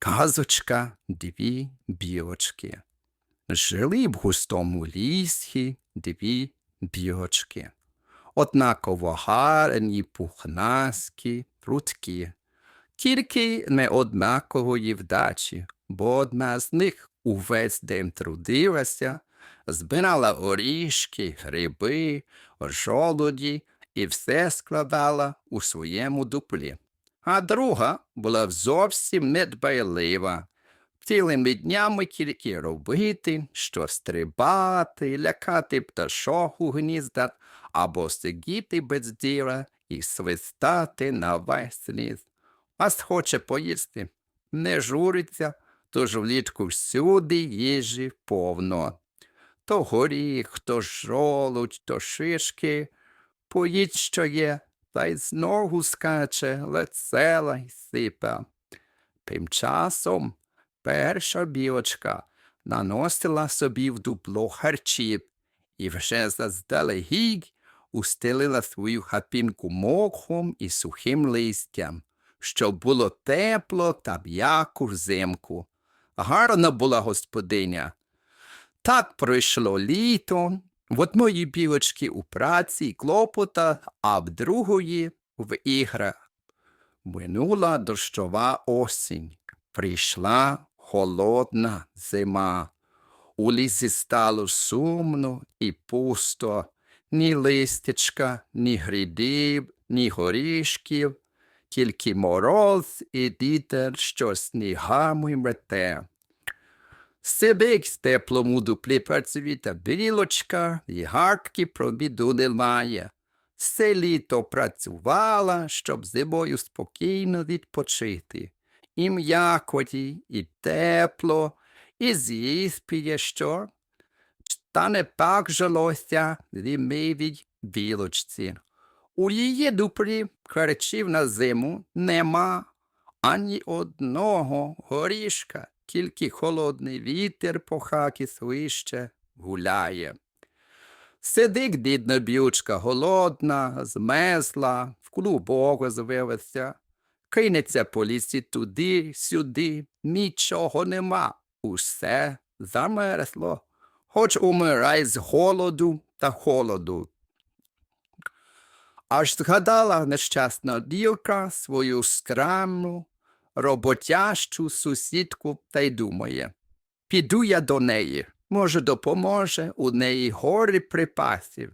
Казочка дві білочки. Жили в густому лісі дві білочки. Однаково гарні, пухнасті, прудкі. Тільки не однакової вдачі, бо одна з них увесь день трудилася, збирала орішки, гриби, жолуді і все складала у своєму дуплі. А друга була зовсім недбайлива. Цілими днями тільки робити, що стрибати, лякати пташок у гніздах або сидіти без діла і свистати на весь ліс. А схоче поїсти, не журиться, тож влітку всюди їжі повно. То горіх, то жолудь, то шишки, поїть, що є, та й знову скаче весела й сипа. Тим часом перша білочка наносила собі в дупло харчів і вже заздалегідь устелила свою хатинку мохом і сухим листям, щоб було тепло та м'яко взимку. Гарна була господиня. Так пройшло літо, в одної білочки у праці й клопота, а в другої в іграх. Минула дощова осінь, прийшла холодна зима. У лісі стало сумно і пусто, ні листячка, ні гридів, ні горішків, тільки мороз і вітер, що снігами мете. Сидить в теплому дуплі працювіта білочка, і гадки про біду немає. Все літо працювала, щоб зимою спокійно відпочити. І м'якоті, і тепло, і з'їспіє що. Та не так жилося лімивій білочці. У її дуплі харчів на зиму нема ані одного горішка, тільки холодний вітер по хаті свище гуляє. Сидить бідна білочка голодна, змесла, в клубок звилася, кинеться по лісі туди, сюди, нічого нема, усе замерзло, хоч умирай з голоду та холоду. Аж згадала нещасна дівка свою скрамну, роботящу сусідку та й думає. Піду я до неї, може, допоможе, у неї гори припасів.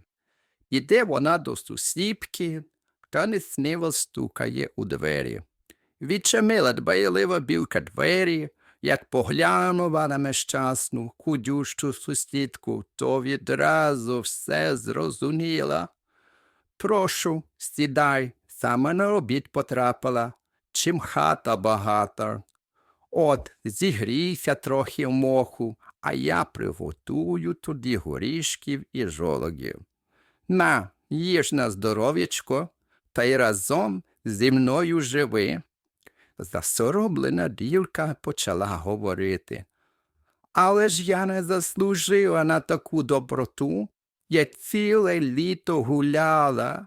Іде вона до сусідки, та несниво стукає у двері. Відчинила дбайлива білка двері, як поглянула на нещасну, худющу сусідку, то відразу все зрозуміла. Прошу, сідай, саме на обід потрапила, чим хата багата. От, зігрійся трохи в моху, а я приготую тоді горішків і жологів. На, їж на здоров'ячко, та й разом зі мною живи. Засороблена дівка почала говорити. Але ж я не заслужила на таку доброту. Я ціле літо гуляла.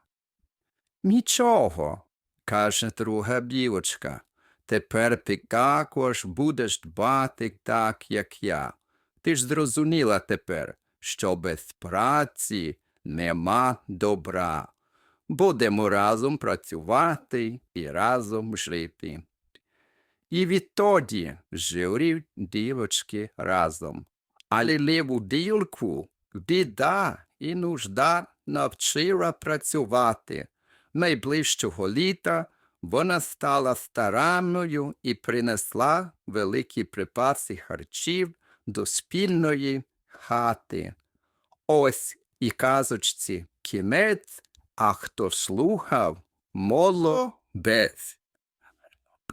Нічого, каже друга білочка. Тепер ти також будеш дбати так, як я. Ти ж зрозуміла тепер, що без праці нема добра. Будемо разом працювати і разом жити. І відтоді жили дівочки разом. Але ліву ділку біда і нужда навчила працювати. Найближчого літа вона стала старанною і принесла великі припаси харчів до спільної хати. Ось і казочці кінець, а хто слухав, молодець.